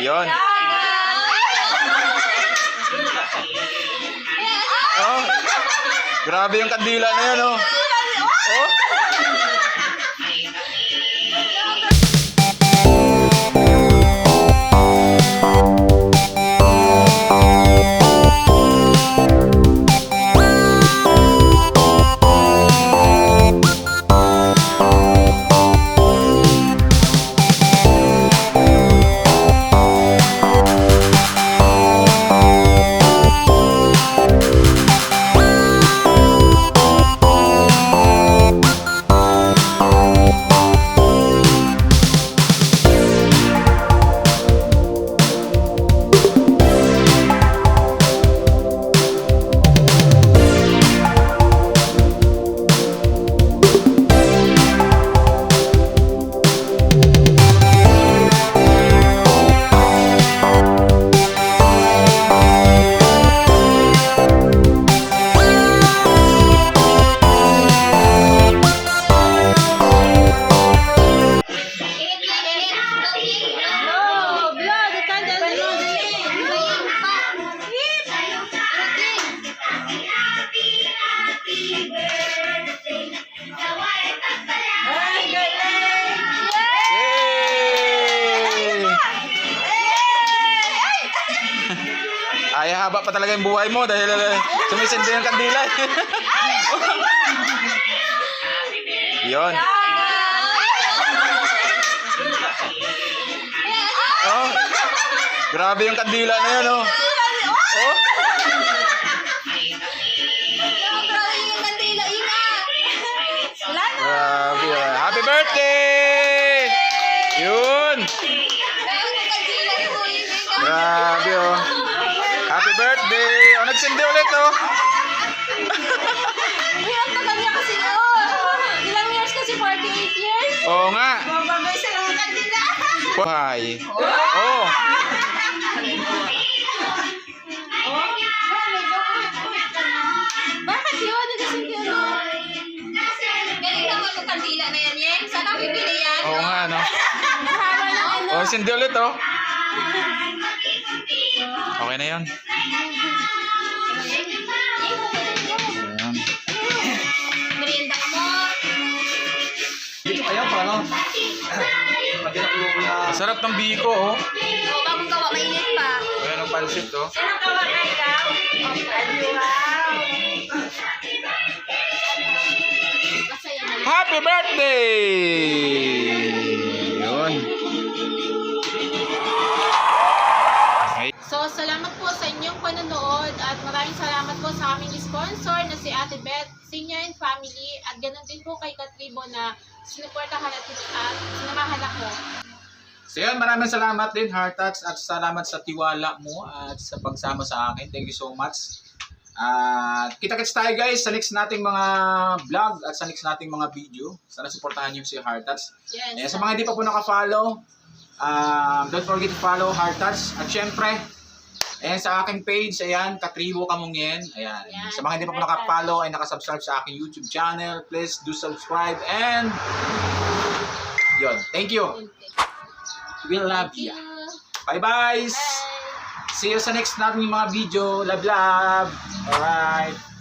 Yun. Oh. Grabe yung kandila na yan, oh. Oh. Ay, haba pa talaga yung buhay mo dahil uh, sumisindi yung kandila. Yun. Oh. Grabe yung kandila na yan, oh. Oh. Happy birthday! Oh, nagsindi ulit, oh. Hirap na kanya kasi, oh. Ilang years kasi? 48 years? Oo nga. Mababay sa mga kandila. Buhay. Oh. Bakit yun? Hindi kasi yun. Galing naman yung kandila na yan, Yeng. Ang bibili yan? Oo nga, no. Haba ano. Oh, sindi ulit, oh. Okay na yun. Ayan. Merienda mo. Dito kaya paano? Na... Sarap ng biko, oh. O, bagong gawa, mainit pa. Ayan ang pansit, oh. Sino gawa ka ikaw? Wow. Na. Happy birthday! So, salamat po sa inyong panonood at maraming salamat po sa aming sponsor na si Ate Beth, Senior and Family at ganun din po kay Katribo na sinuportahan at, at sinamahan ako. So yun, maraming salamat din, Heart Touch, at salamat sa tiwala mo at sa pagsama sa akin. Thank you so much. At kita-kits tayo guys sa next nating mga vlog at sa next nating mga video. Sana supportahan niyo si Heart Touch. Eh, Yes. sa mga hindi pa po naka-follow, um, don't forget to follow Heart Touch. At syempre, ayan sa aking page, ayan, Katribo Kamungyen. Ayan. Ayan, Sa mga hindi pa po Heart naka-follow ay nakasubscribe sa aking YouTube channel. Please do subscribe and yun. Thank you. We love you. Bye-bye! Bye. See you sa next nating mga video. Love, love! Alright.